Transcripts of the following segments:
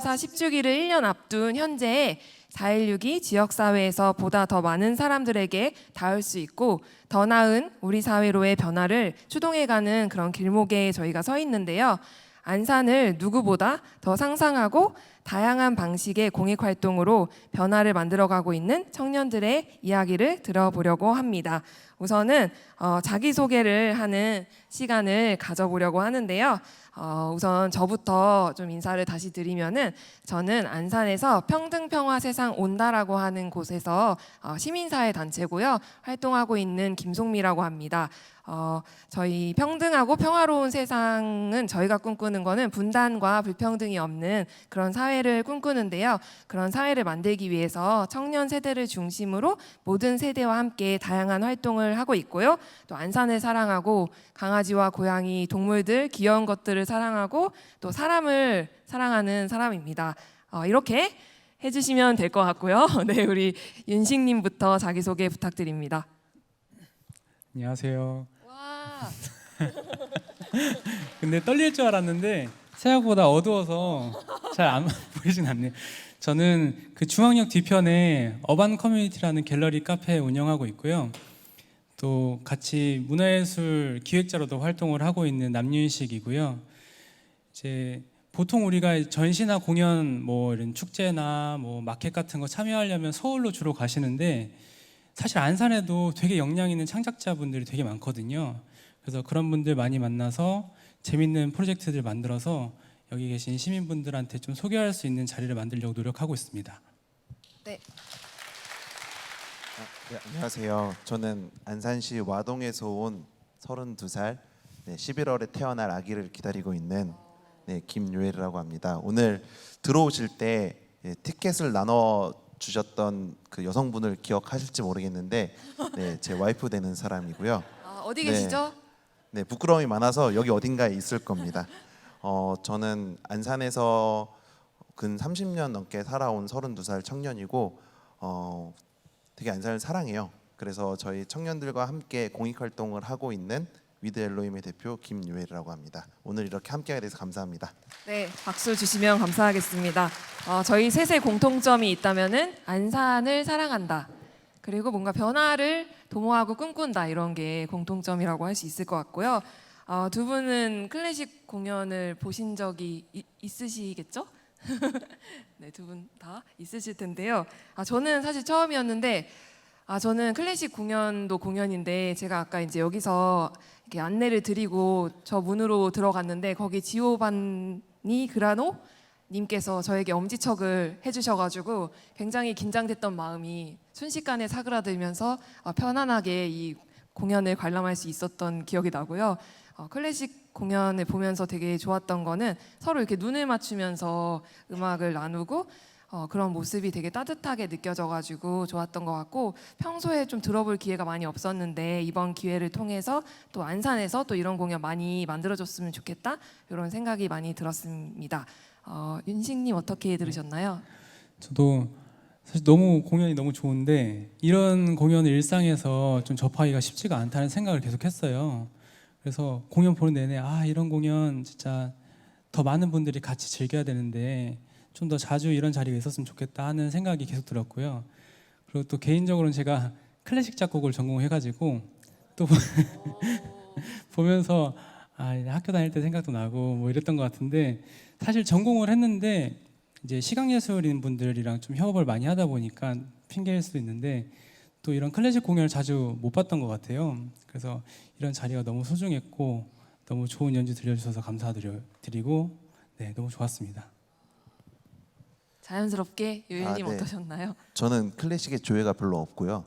4.16 세월호 참사 10주기를 1년 앞둔 현재에 4.16이 지역사회에서 보다 더 많은 사람들에게 닿을 수 있고 더 나은 우리 사회로의 변화를 추동해가는 그런 길목에 저희가 서 있는데요. 안산을 누구보다 더 상상하고 다양한 방식의 공익 활동으로 변화를 만들어가고 있는 청년들의 이야기를 들어보려고 합니다. 우선은 어, 자기소개를 하는 시간을 가져보려고 하는데요. 어, 우선 저부터 좀 인사를 다시 드리면은 저는 안산에서 평등평화 세상 온다라고 하는 곳에서 어, 시민사회 단체고요 활동하고 있는 김송미라고 합니다. 어, 저희 평등하고 평화로운 세상은 저희가 꿈꾸는 거는 분단과 불평등이 없는 그런 사회를 꿈꾸는데요. 그런 사회를 만들기 위해서 청년 세대를 중심으로 모든 세대와 함께 다양한 활동을 하고 있고요. 또 안산을 사랑하고 강아지와 고양이, 동물들, 귀여운 것들을 사랑하고 또 사람을 사랑하는 사람입니다. 어, 이렇게 해주시면 될 것 같고요. 네, 우리 윤식님부터 자기소개 부탁드립니다. 안녕하세요. 와, 근데 떨릴 줄 알았는데 생각보다 어두워서 잘 안 보이진 않네요. 저는 그 중앙역 뒤편에 어반 커뮤니티라는 갤러리 카페 운영하고 있고요. 또 같이 문화예술 기획자로도 활동을 하고 있는 남윤식이고요. 이제 보통 우리가 전시나 공연 뭐 이런 축제나 뭐 마켓 같은 거 참여하려면 서울로 주로 가시는데 사실 안산에도 되게 역량 있는 창작자분들이 되게 많거든요. 그래서 그런 분들 많이 만나서 재밌는 프로젝트들 만들어서 여기 계신 시민분들한테 좀 소개할 수 있는 자리를 만들려고 노력하고 있습니다. 네, 안녕하세요. 저는 안산시 와동에서 온 32살 네, 11월에 태어날 아기를 기다리고 있는 네, 김유엘이라고 합니다. 오늘 들어오실 때 예, 티켓을 나눠 주셨던 그 여성분을 기억하실지 모르겠는데 네, 제 와이프 되는 사람이고요. 아, 어디 네. 계시죠? 네, 부끄러움이 많아서 여기 어딘가에 있을 겁니다. 어, 저는 안산에서 근 30년 넘게 살아온 32살 청년이고 어, 되게 안산을 사랑해요. 그래서 저희 청년들과 함께 공익 활동을 하고 있는 위드 엘로임의 대표 김유엘이라고 합니다. 오늘 이렇게 함께하게 돼서 감사합니다. 네, 박수 주시면 감사하겠습니다. 어, 저희 셋의 공통점이 있다면은 안산을 사랑한다. 그리고 뭔가 변화를 도모하고 꿈꾼다 이런 게 공통점이라고 할 수 있을 것 같고요. 어, 두 분은 클래식 공연을 보신 적이 이- 있으시겠죠? 네, 두 분 다 있으실 텐데요. 아, 저는 사실 처음이었는데 아, 저는 클래식 공연도 공연인데 제가 아까 이제 여기서 이렇게 안내를 드리고 저 문으로 들어갔는데 거기 지오반니 그라노 님께서 저에게 엄지척을 해주셔가지고 굉장히 긴장됐던 마음이 순식간에 사그라들면서 어, 편안하게 이 공연을 관람할 수 있었던 기억이 나고요. 어, 클래식 공연을 보면서 되게 좋았던 거는 서로 이렇게 눈을 맞추면서 음악을 나누고 어, 그런 모습이 되게 따뜻하게 느껴져가지고 좋았던 것 같고 평소에 좀 들어볼 기회가 많이 없었는데 이번 기회를 통해서 또 안산에서 또 이런 공연 많이 만들어줬으면 좋겠다 이런 생각이 많이 들었습니다. 어, 윤식님 어떻게 들으셨나요? 저도 사실 너무 공연이 너무 좋은데 이런 공연을 일상에서 좀 접하기가 쉽지가 않다는 생각을 계속했어요. 그래서 공연 보는 내내 아 이런 공연 진짜 더 많은 분들이 같이 즐겨야 되는데 좀 더 자주 이런 자리가 있었으면 좋겠다 하는 생각이 계속 들었고요. 그리고 또 개인적으로는 제가 클래식 작곡을 전공해가지고 또 보면서 아 학교 다닐 때 생각도 나고 뭐 이랬던 것 같은데 사실 전공을 했는데 이제 시각예술인 분들이랑 좀 협업을 많이 하다 보니까 핑계일 수도 있는데 또 이런 클래식 공연을 자주 못 봤던 것 같아요. 그래서 이런 자리가 너무 소중했고 너무 좋은 연주 들려주셔서 감사드리고 네 너무 좋았습니다. 자연스럽게 유일님 아, 네. 어떠셨나요? 저는 클래식의 조예가 별로 없고요.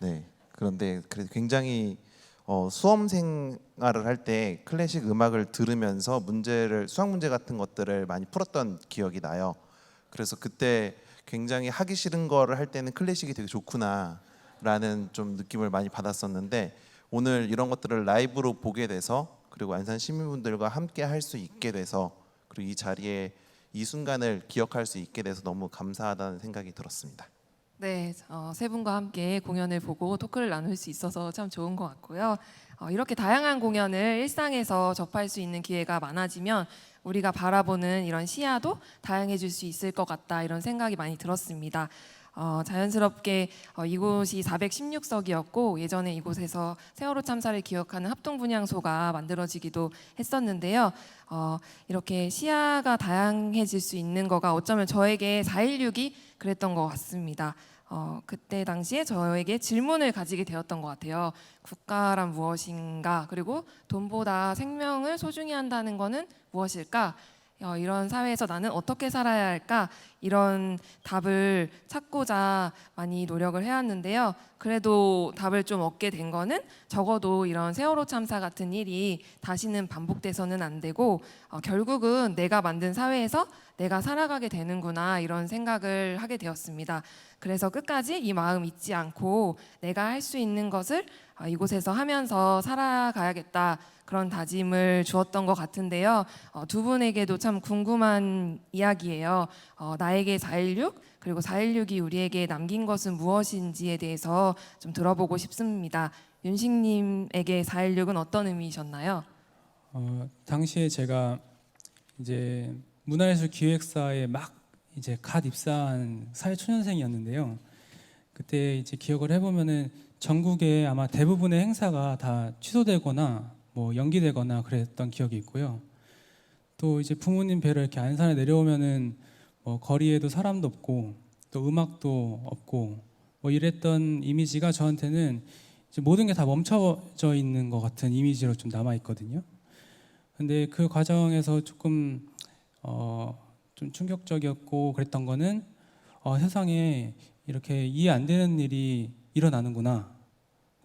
네. 그런데 그래도 굉장히 어, 수험 생활을 할 때 클래식 음악을 들으면서 문제를 수학 문제 같은 것들을 많이 풀었던 기억이 나요. 그래서 그때 굉장히 하기 싫은 거를 할 때는 클래식이 되게 좋구나라는 좀 느낌을 많이 받았었는데 오늘 이런 것들을 라이브로 보게 돼서 그리고 안산 시민분들과 함께 할 수 있게 돼서 그리고 이 자리에 이 순간을 기억할 수 있게 돼서 너무 감사하다는 생각이 들었습니다. 네, 어, 세 분과 함께 공연을 보고 토크를 나눌 수 있어서 참 좋은 것 같고요. 어, 이렇게 다양한 공연을 일상에서 접할 수 있는 기회가 많아지면 우리가 바라보는 이런 시야도 다양해질 수 있을 것 같다 이런 생각이 많이 들었습니다. 어, 자연스럽게 어, 이곳이 416석이었고 예전에 이곳에서 세월호 참사를 기억하는 합동 분향소가 만들어지기도 했었는데요. 어, 이렇게 시야가 다양해질 수 있는 거가 어쩌면 저에게 4.16이 그랬던 것 같습니다. 어, 그때 당시에 저에게 질문을 가지게 되었던 것 같아요. 국가란 무엇인가? 그리고 돈보다 생명을 소중히 한다는 것은 무엇일까? 어, 이런 사회에서 나는 어떻게 살아야 할까? 이런 답을 찾고자 많이 노력을 해왔는데요. 그래도 답을 좀 얻게 된 거는 적어도 이런 세월호 참사 같은 일이 다시는 반복돼서는 안 되고 어, 결국은 내가 만든 사회에서 내가 살아가게 되는구나 이런 생각을 하게 되었습니다. 그래서 끝까지 이 마음 잊지 않고 내가 할 수 있는 것을 어, 이곳에서 하면서 살아가야겠다 그런 다짐을 주었던 것 같은데요. 어, 두 분에게도 참 궁금한 이야기예요. 어, 나에게 4.16 그리고 4.16이 우리에게 남긴 것은 무엇인지에 대해서 좀 들어보고 싶습니다. 윤식님에게 4.16은 어떤 의미이셨나요? 어, 당시에 제가 이제 문화예술 기획사에 막 이제 갓 입사한 사회초년생이었는데요. 그때 이제 기억을 해보면은 전국에 아마 대부분의 행사가 다 취소되거나 뭐 연기되거나 그랬던 기억이 있고요. 또 이제 부모님 뵈러 이렇게 안산에 내려오면은 뭐 거리에도 사람도 없고 또 음악도 없고 뭐 이랬던 이미지가 저한테는 모든 게 다 멈춰져 있는 것 같은 이미지로 좀 남아 있거든요. 근데 그 과정에서 조금 어, 좀 충격적이었고 그랬던 거는 어, 세상에 이렇게 이해 안 되는 일이 일어나는구나.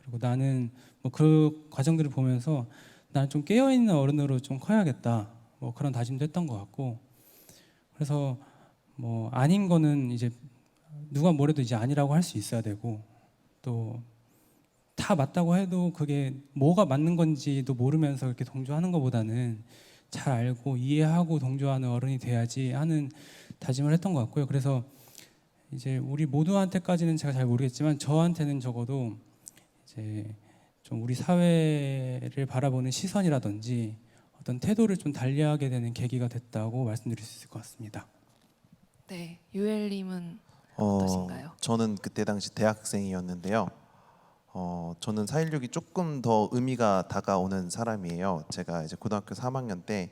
그리고 나는 뭐 그 과정들을 보면서 나는 좀 깨어 있는 어른으로 좀 커야겠다. 뭐 그런 다짐도 했던 것 같고 그래서 뭐 아닌 거는 이제 누가 뭐래도 이제 아니라고 할 수 있어야 되고 또 다 맞다고 해도 그게 뭐가 맞는 건지도 모르면서 이렇게 동조하는 것보다는 잘 알고 이해하고 동조하는 어른이 돼야지 하는 다짐을 했던 것 같고요. 그래서 이제 우리 모두한테까지는 제가 잘 모르겠지만 저한테는 적어도 이제 좀 우리 사회를 바라보는 시선이라든지 어떤 태도를 좀 달리하게 되는 계기가 됐다고 말씀드릴 수 있을 것 같습니다. 네, 유엘님은 어, 어떠신가요? 저는 그때 당시 대학생이었는데요. 어, 저는 4.16이 조금 더 의미가 다가오는 사람이에요. 제가 이제 고등학교 3학년 때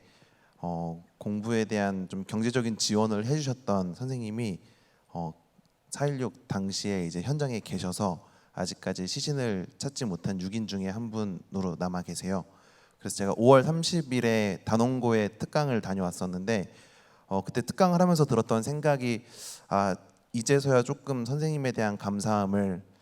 어, 공부에 대한 좀 경제적인 지원을 해주셨던 선생님이 어, 4.16 당시에 이제 현장에 계셔서 아직까지 시신을 찾지 못한 6인 중에 한 분으로 남아 계세요. 그래서 제가 5월 30일에 단원고에 특강을 다녀왔었는데 어, 그때 특강을 하면서 들었던 생각이 아 이제서야 조금 선생님에 대한 감사함을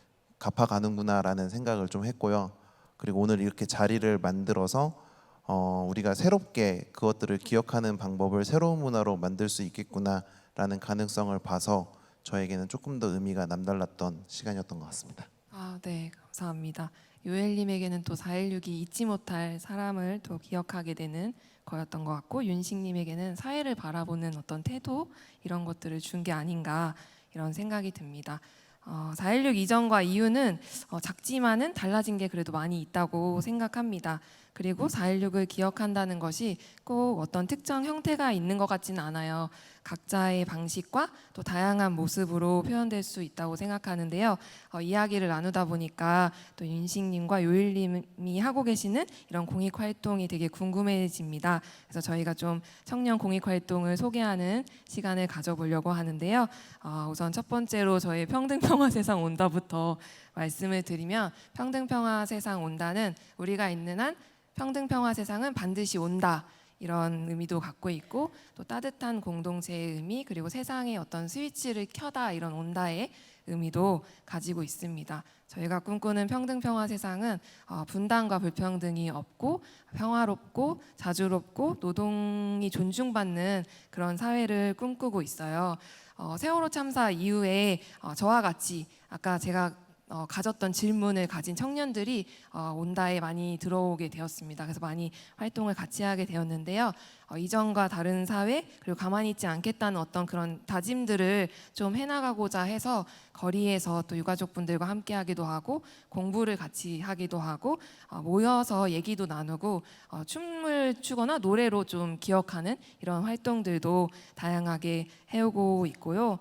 갚아가는구나라는 생각을 좀 했고요. 그리고 오늘 이렇게 자리를 만들어서 어, 우리가 새롭게 그것들을 기억하는 방법을 새로운 문화로 만들 수 있겠구나라는 가능성을 봐서 저에게는 조금 더 의미가 남달랐던 시간이었던 것 같습니다. 아, 네, 감사합니다. 요엘님에게는 또 4.16이 잊지 못할 사람을 또 기억하게 되는 거였던 것 같고 윤식님에게는 사회를 바라보는 어떤 태도 이런 것들을 준 게 아닌가 이런 생각이 듭니다. 어, 4.16 이전과 이후는 어, 작지만은 달라진 게 그래도 많이 있다고 생각합니다. 그리고 4.16을 기억한다는 것이 꼭 어떤 특정 형태가 있는 것 같지는 않아요. 각자의 방식과 또 다양한 모습으로 표현될 수 있다고 생각하는데요. 어, 이야기를 나누다 보니까 또 윤식님과 요일님이 하고 계시는 이런 공익 활동이 되게 궁금해집니다. 그래서 저희가 좀 청년 공익 활동을 소개하는 시간을 가져보려고 하는데요. 어, 우선 첫 번째로 저희 평등평화 세상 온다부터 말씀을 드리면 평등평화 세상 온다는 우리가 있는 한 평등평화 세상은 반드시 온다. 이런 의미도 갖고 있고 또 따뜻한 공동체의 의미 그리고 세상의 어떤 스위치를 켜다 이런 온다의 의미도 가지고 있습니다. 저희가 꿈꾸는 평등 평화 세상은 어, 분단과 불평등이 없고 평화롭고 자주롭고 노동이 존중받는 그런 사회를 꿈꾸고 있어요. 어, 세월호 참사 이후에 어, 저와 같이 아까 제가 어, 가졌던 질문을 가진 청년들이 어, 온다에 많이 들어오게 되었습니다. 그래서 많이 활동을 같이 하게 되었는데요. 어, 이전과 다른 사회 그리고 가만히 있지 않겠다는 어떤 그런 다짐들을 좀 해나가고자 해서 거리에서 또 유가족 분들과 함께하기도 하고 공부를 같이 하기도 하고 어, 모여서 얘기도 나누고 어, 춤을 추거나 노래로 좀 기억하는 이런 활동들도 다양하게 해오고 있고요.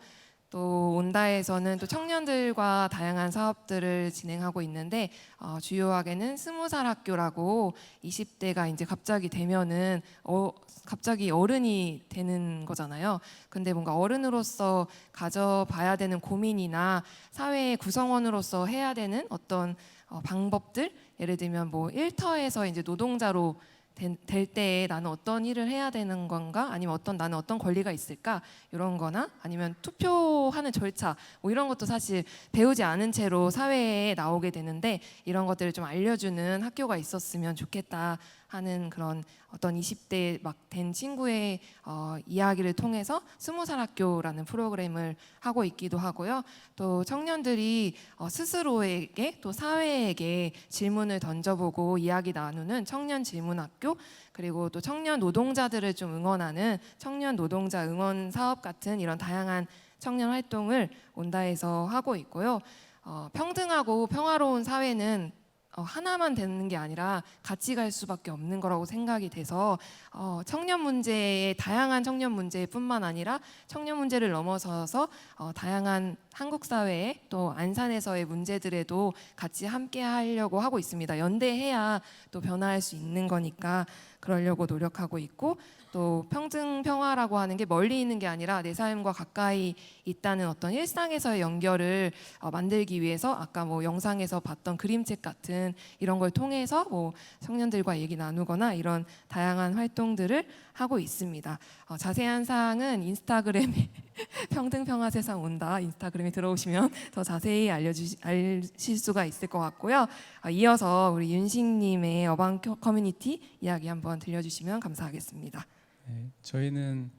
또 온다에서는 또 청년들과 다양한 사업들을 진행하고 있는데 어, 주요하게는 스무 살 학교라고 20대가 이제 갑자기 되면은 어, 갑자기 어른이 되는 거잖아요. 근데 뭔가 어른으로서 가져봐야 되는 고민이나 사회의 구성원으로서 해야 되는 어떤 어, 방법들 예를 들면 뭐 일터에서 이제 노동자로 된- 될 때에 나는 어떤 일을 해야 되는 건가 아니면 어떤 나는 어떤 권리가 있을까 이런 거나 아니면 투표하는 절차 뭐 이런 것도 사실 배우지 않은 채로 사회에 나오게 되는데 이런 것들을 좀 알려주는 학교가 있었으면 좋겠다 하는 그런 어떤 20대 막 된 친구의 어, 이야기를 통해서 스무 살 학교라는 프로그램을 하고 있기도 하고요. 또 청년들이 어, 스스로에게 또 사회에게 질문을 던져보고 이야기 나누는 청년 질문 학교 그리고 또 청년 노동자들을 좀 응원하는 청년 노동자 응원 사업 같은 이런 다양한 청년 활동을 온다에서 하고 있고요. 어, 평등하고 평화로운 사회는 어, 하나만 되는 게 아니라 같이 갈 수밖에 없는 거라고 생각이 돼서 어, 청년 문제의 다양한 청년 문제뿐만 아니라 청년 문제를 넘어서서 어, 다양한 한국 사회의 또 안산에서의 문제들에도 같이 함께 하려고 하고 있습니다. 연대해야 또 변화할 수 있는 거니까 그러려고 노력하고 있고 또 평등 평화라고 하는 게 멀리 있는 게 아니라 내 삶과 가까이 있다는 어떤 일상에서의 연결을 어, 만들기 위해서 아까 뭐 영상에서 봤던 그림책 같은 이런 걸 통해서 뭐 청년들과 얘기 나누거나 이런 다양한 활동들을 하고 있습니다. 어, 자세한 사항은 인스타그램에 평등 평화 세상 온다 인스타그램에 들어오시면 더 자세히 알려주 알실 수가 있을 것 같고요. 어, 이어서 우리 윤식님의 어반 커- 커뮤니티 이야기 한번 들려주시면 감사하겠습니다. 네, 저희는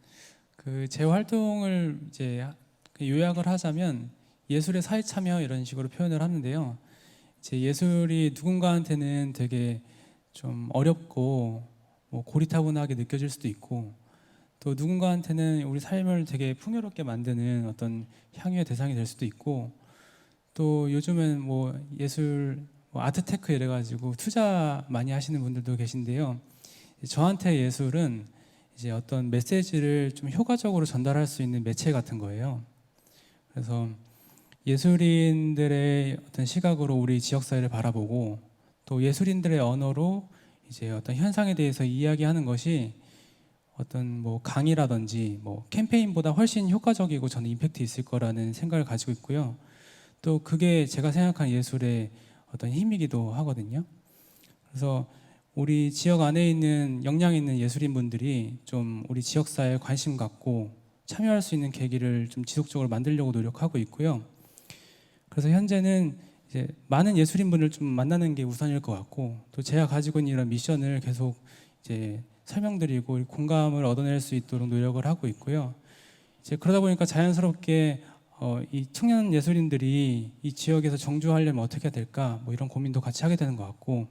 그 제 활동을 이제 하- 그 요약을 하자면 예술의 사회 참여 이런 식으로 표현을 하는데요. 이제 예술이 누군가한테는 되게 좀 어렵고 뭐 고리타분하게 느껴질 수도 있고 또 누군가한테는 우리 삶을 되게 풍요롭게 만드는 어떤 향유의 대상이 될 수도 있고 또 요즘은 뭐 예술 뭐 아트테크 이래 가지고 투자 많이 하시는 분들도 계신데요. 저한테 예술은 이제 어떤 메시지를 좀 효과적으로 전달할 수 있는 매체 같은 거예요. 그래서 예술인들의 어떤 시각으로 우리 지역 사회를 바라보고 또 예술인들의 언어로 이제 어떤 현상에 대해서 이야기하는 것이 어떤 뭐 강의라든지 뭐 캠페인보다 훨씬 효과적이고 저는 임팩트 있을 거라는 생각을 가지고 있고요. 또 그게 제가 생각하는 예술의 어떤 힘이기도 하거든요. 그래서 우리 지역 안에 있는 역량 있는 예술인 분들이 좀 우리 지역 사회에 관심 갖고 참여할 수 있는 계기를 좀 지속적으로 만들려고 노력하고 있고요. 그래서 현재는 이제 많은 예술인 분을 좀 만나는 게 우선일 것 같고 또 제가 가지고 있는 이런 미션을 계속 이제 설명드리고 공감을 얻어낼 수 있도록 노력을 하고 있고요. 이제 그러다 보니까 자연스럽게 어, 이 청년 예술인들이 이 지역에서 정주하려면 어떻게 해야 될까 뭐 이런 고민도 같이 하게 되는 것 같고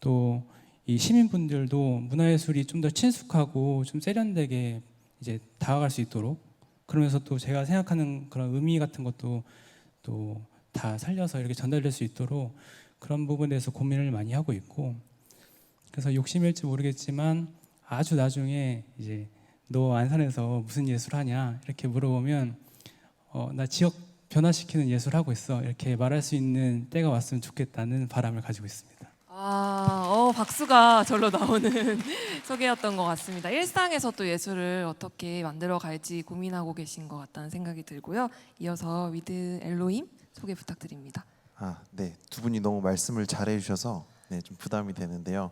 또 이 시민분들도 문화예술이 좀 더 친숙하고 좀 세련되게 이제 다가갈 수 있도록 그러면서 또 제가 생각하는 그런 의미 같은 것도 또 다 살려서 이렇게 전달될 수 있도록 그런 부분에 대해서 고민을 많이 하고 있고 그래서 욕심일지 모르겠지만 아주 나중에 이제 너 안산에서 무슨 예술 하냐 이렇게 물어보면 어, 나 지역 변화시키는 예술 하고 있어 이렇게 말할 수 있는 때가 왔으면 좋겠다는 바람을 가지고 있습니다. 아, 어, 박수가 절로 나오는 소개였던 것 같습니다. 일상에서 또 예술을 어떻게 만들어 갈지 고민하고 계신 것 같다는 생각이 들고요. 이어서 위드 엘로임 소개 부탁드립니다. 아, 네. 두 분이 너무 말씀을 잘해 주셔서 네, 좀 부담이 되는데요.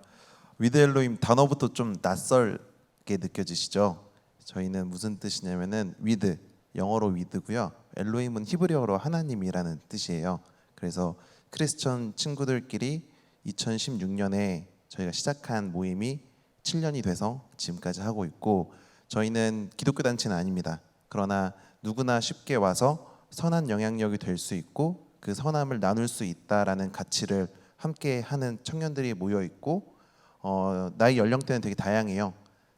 위드 엘로임 단어부터 좀 낯설게 느껴지시죠? 저희는 무슨 뜻이냐면은 위드 영어로 위드고요. 엘로임은 히브리어로 하나님이라는 뜻이에요. 그래서 크리스천 친구들끼리 2016년에 저희가 시작한 모임이 7년이 돼서 지금까지 하고 있고 저희는 기독교 단체는 아닙니다. 그러나 누구나 쉽게 와서 선한 영향력이 될 수 있고 그 선함을 나눌 수 있다라는 가치를 함께 하는 청년들이 모여 있고 어, 나이 연령대는 되게 다양해요.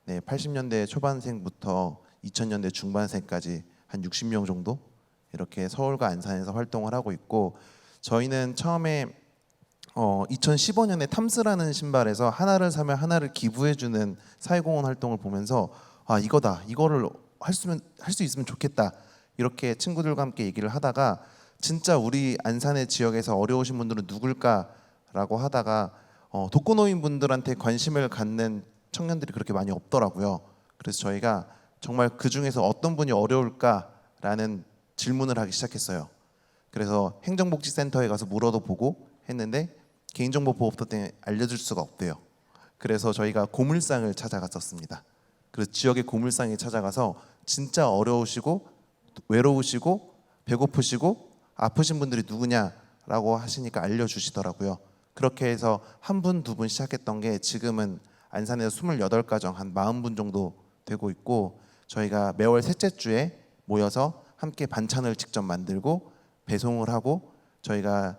네, 80년대 초반생부터 2000년대 중반생까지 한 60명 정도 이렇게 서울과 안산에서 활동을 하고 있고 저희는 처음에 어, 2015년에 탐스라는 신발에서 하나를 사면 하나를 기부해주는 사회공헌 활동을 보면서 아 이거다 이거를 할 수면 할 수 있으면 좋겠다 이렇게 친구들과 함께 얘기를 하다가 진짜 우리 안산의 지역에서 어려우신 분들은 누굴까라고 하다가 어, 독거노인 분들한테 관심을 갖는 청년들이 그렇게 많이 없더라고요. 그래서 저희가 정말 그 중에서 어떤 분이 어려울까라는 질문을 하기 시작했어요. 그래서 행정복지센터에 가서 물어도 보고 했는데 개인정보 보호법 때문에 알려줄 수가 없대요. 그래서 저희가 고물상을 찾아갔었습니다. 그래서 지역의 고물상에 찾아가서 진짜 어려우시고 외로우시고 배고프시고 아프신 분들이 누구냐라고 하시니까 알려주시더라고요. 그렇게 해서 한 분 두 분 시작했던 게 지금은 안산에서 28가정 한 40분 정도 되고 있고 저희가 매월 셋째 주에 모여서 함께 반찬을 직접 만들고 배송을 하고 저희가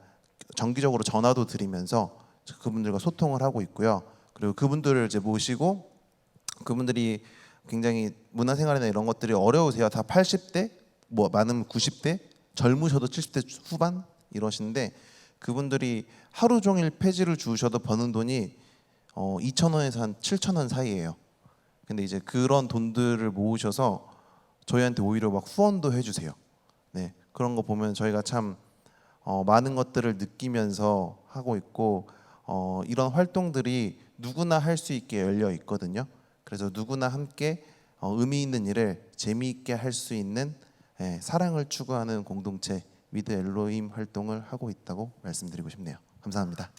정기적으로 전화도 드리면서 그분들과 소통을 하고 있고요. 그리고 그분들을 이제 모시고 그분들이 굉장히 문화생활이나 이런 것들이 어려우세요. 다 80대, 뭐 많으면 90대, 젊으셔도 70대 후반 이러시는데 그분들이 하루 종일 폐지를 주우셔도 버는 돈이 어 2천 원에서 한 7천 원 사이예요. 근데 이제 그런 돈들을 모으셔서 저희한테 오히려 막 후원도 해주세요. 네 그런 거 보면 저희가 참 어, 많은 것들을 느끼면서 하고 있고 어, 이런 활동들이 누구나 할 수 있게 열려 있거든요. 그래서 누구나 함께 어, 의미 있는 일을 재미있게 할 수 있는 예, 사랑을 추구하는 공동체 위드 엘로힘 활동을 하고 있다고 말씀드리고 싶네요. 감사합니다.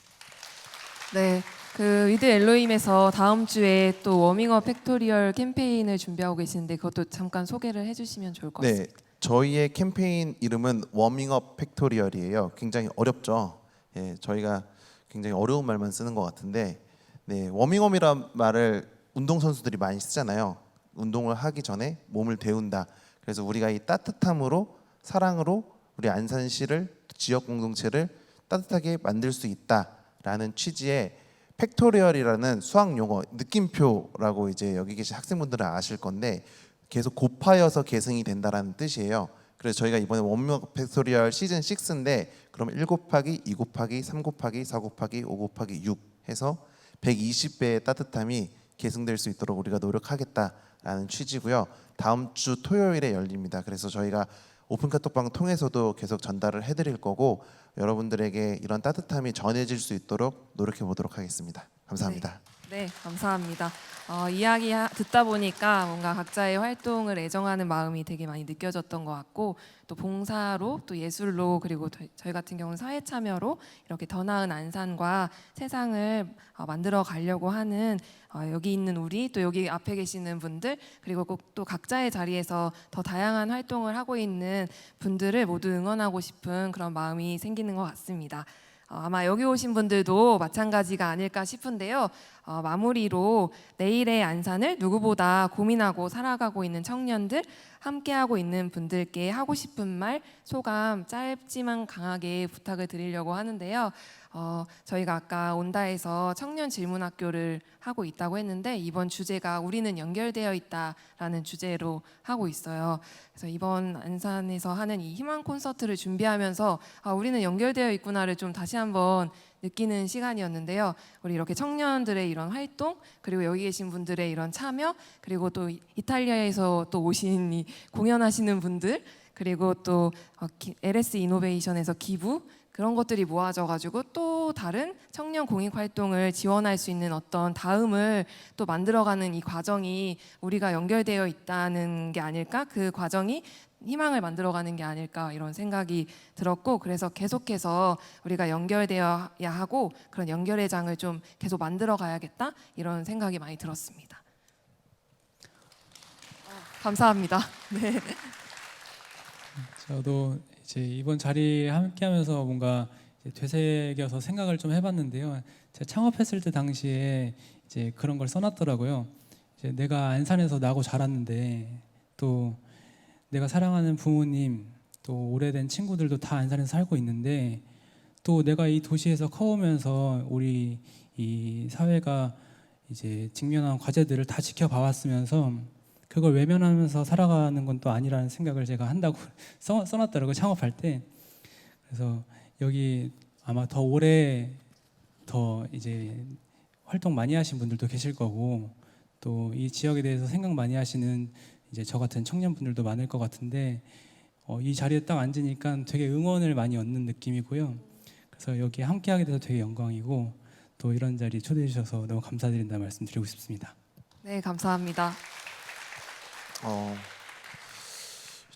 네, 그 위드 엘로임에서 다음 주에 또 워밍업 팩토리얼 캠페인을 준비하고 계시는데 그것도 잠깐 소개를 해주시면 좋을 것 네, 같습니다. 저희의 캠페인 이름은 워밍업 팩토리얼이에요. 굉장히 어렵죠. 예, 저희가 굉장히 어려운 말만 쓰는 것 같은데, 네, 워밍업이란 말을 운동 선수들이 많이 쓰잖아요. 운동을 하기 전에 몸을 데운다. 그래서 우리가 이 따뜻함으로 사랑으로 우리 안산시를 지역 공동체를 따뜻하게 만들 수 있다라는 취지의 팩토리얼이라는 수학 용어 느낌표라고 이제 여기 계신 학생분들은 아실 건데 계속 곱하여서 계승이 된다라는 뜻이에요. 그래서 저희가 이번에 원목 팩토리얼 시즌 6인데 그럼 1 곱하기 2 곱하기 3 곱하기 4 곱하기 5 곱하기 6 해서 120배의 따뜻함이 계승될 수 있도록 우리가 노력하겠다라는 취지고요. 다음 주 토요일에 열립니다. 그래서 저희가 오픈 카톡방 통해서도 계속 전달을 해드릴 거고 여러분들에게 이런 따뜻함이 전해질 수 있도록 노력해 보도록 하겠습니다. 감사합니다. 네, 감사합니다. 어, 이야기 하- 듣다 보니까 뭔가 각자의 활동을 애정하는 마음이 되게 많이 느껴졌던 것 같고 또 봉사로 또 예술로 그리고 저- 저희 같은 경우는 사회 참여로 이렇게 더 나은 안산과 세상을 어, 만들어 가려고 하는 어, 여기 있는 우리 또 여기 앞에 계시는 분들 그리고 꼭 또 각자의 자리에서 더 다양한 활동을 하고 있는 분들을 모두 응원하고 싶은 그런 마음이 생기는 것 같습니다. 어, 아마 여기 오신 분들도 마찬가지가 아닐까 싶은데요. 어, 마무리로 내일의 안산을 누구보다 고민하고 살아가고 있는 청년들, 함께하고 있는 분들께 하고 싶은 말, 소감 짧지만 강하게 부탁을 드리려고 하는데요. 어, 저희가 아까 온다에서 청년 질문 학교를 하고 있다고 했는데 이번 주제가 우리는 연결되어 있다라는 주제로 하고 있어요. 그래서 이번 안산에서 하는 이 희망 콘서트를 준비하면서 아, 우리는 연결되어 있구나를 좀 다시 한번 느끼는 시간이었는데요. 우리 이렇게 청년들의 이런 활동 그리고 여기 계신 분들의 이런 참여 그리고 또 이- 이탈리아에서 또 오신 이 공연하시는 분들 그리고 또 어, 기- LS 이노베이션에서 기부 그런 것들이 모아져 가지고 또 다른 청년 공익 활동을 지원할 수 있는 어떤 다음을 또 만들어가는 이 과정이 우리가 연결되어 있다는 게 아닐까 그 과정이 희망을 만들어가는 게 아닐까 이런 생각이 들었고 그래서 계속해서 우리가 연결되어야 하고 그런 연결의 장을 좀 계속 만들어 가야겠다 이런 생각이 많이 들었습니다. 어, 감사합니다. 네. 저도 이제 이번 자리에 함께하면서 뭔가 되새겨서 생각을 좀 해봤는데요. 제가 창업했을 때 당시에 이제 그런 걸 써놨더라고요. 이제 내가 안산에서 나고 자랐는데 또 내가 사랑하는 부모님, 또 오래된 친구들도 다 안산에 살고 있는데 또 내가 이 도시에서 커오면서 우리 이 사회가 이제 직면한 과제들을 다 지켜봐 왔으면서 그걸 외면하면서 살아가는 건 또 아니라는 생각을 제가 한다고 써, 써놨더라고요 창업할 때. 그래서 여기 아마 더 오래 더 이제 활동 많이 하신 분들도 계실 거고 또 이 지역에 대해서 생각 많이 하시는 이제 저 같은 청년분들도 많을 것 같은데 어, 이 자리에 딱 앉으니까 되게 응원을 많이 얻는 느낌이고요. 그래서 여기 함께하게 돼서 되게 영광이고 또 이런 자리 초대해 주셔서 너무 감사드린다 말씀드리고 싶습니다. 네, 감사합니다. 어,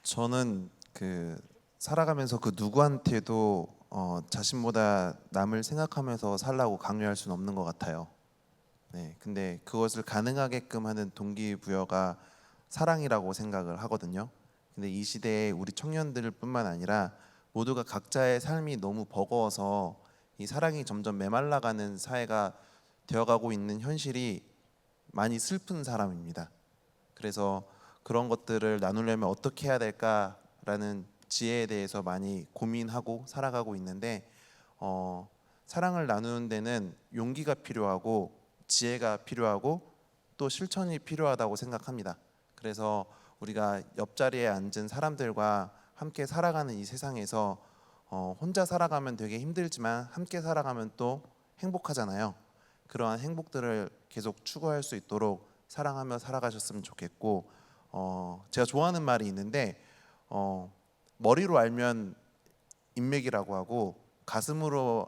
저는 그 살아가면서 그 누구한테도 어, 자신보다 남을 생각하면서 살라고 강요할 수는 없는 것 같아요. 네, 근데 그것을 가능하게끔 하는 동기부여가 사랑이라고 생각을 하거든요. 근데 이 시대에 우리 청년들뿐만 아니라 모두가 각자의 삶이 너무 버거워서 이 사랑이 점점 메말라가는 사회가 되어가고 있는 현실이 많이 슬픈 사람입니다. 그래서 그런 것들을 나누려면 어떻게 해야 될까라는 지혜에 대해서 많이 고민하고 살아가고 있는데 어, 사랑을 나누는 데는 용기가 필요하고 지혜가 필요하고 또 실천이 필요하다고 생각합니다. 그래서 우리가 옆자리에 앉은 사람들과 함께 살아가는 이 세상에서 어, 혼자 살아가면 되게 힘들지만 함께 살아가면 또 행복하잖아요. 그러한 행복들을 계속 추구할 수 있도록 사랑하며 살아가셨으면 좋겠고 어, 제가 좋아하는 말이 있는데 어, 머리로 알면 인맥이라고 하고 가슴으로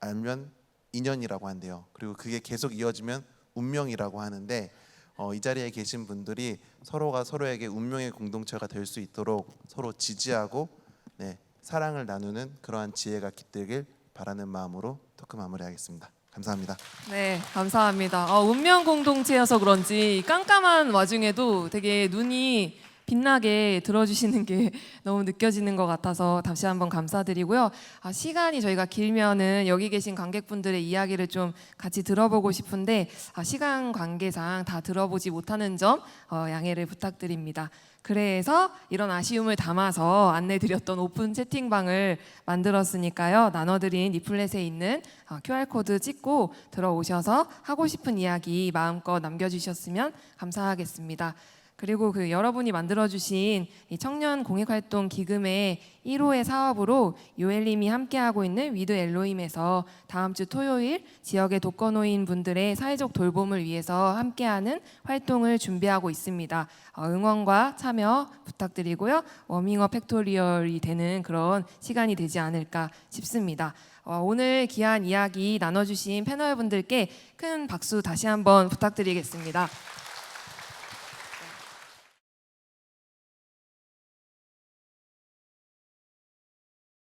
알면 인연이라고 한대요. 그리고 그게 계속 이어지면 운명이라고 하는데 어, 이 자리에 계신 분들이 서로가 서로에게 운명의 공동체가 될 수 있도록 서로 지지하고 네, 사랑을 나누는 그러한 지혜가 깃들길 바라는 마음으로 토크 마무리하겠습니다. 감사합니다. 네, 감사합니다. 어, 운명 공동체여서 그런지 깜깜한 와중에도 되게 눈이 빛나게 들어주시는 게 너무 느껴지는 것 같아서 다시 한번 감사드리고요. 아, 시간이 저희가 길면은 여기 계신 관객분들의 이야기를 좀 같이 들어보고 싶은데 아, 시간 관계상 다 들어보지 못하는 점 어, 양해를 부탁드립니다. 그래서 이런 아쉬움을 담아서 안내드렸던 오픈 채팅방을 만들었으니까요. 나눠드린 리플렛에 있는 어, QR코드 찍고 들어오셔서 하고 싶은 이야기 마음껏 남겨주셨으면 감사하겠습니다. 그리고 그 여러분이 만들어주신 이 청년 공익활동 기금의 1호의 사업으로 요엘님이 함께하고 있는 위드 엘로임에서 다음 주 토요일 지역의 독거노인 분들의 사회적 돌봄을 위해서 함께하는 활동을 준비하고 있습니다. 어, 응원과 참여 부탁드리고요. 워밍업 팩토리얼이 되는 그런 시간이 되지 않을까 싶습니다. 어, 오늘 귀한 이야기 나눠주신 패널 분들께 큰 박수 다시 한번 부탁드리겠습니다.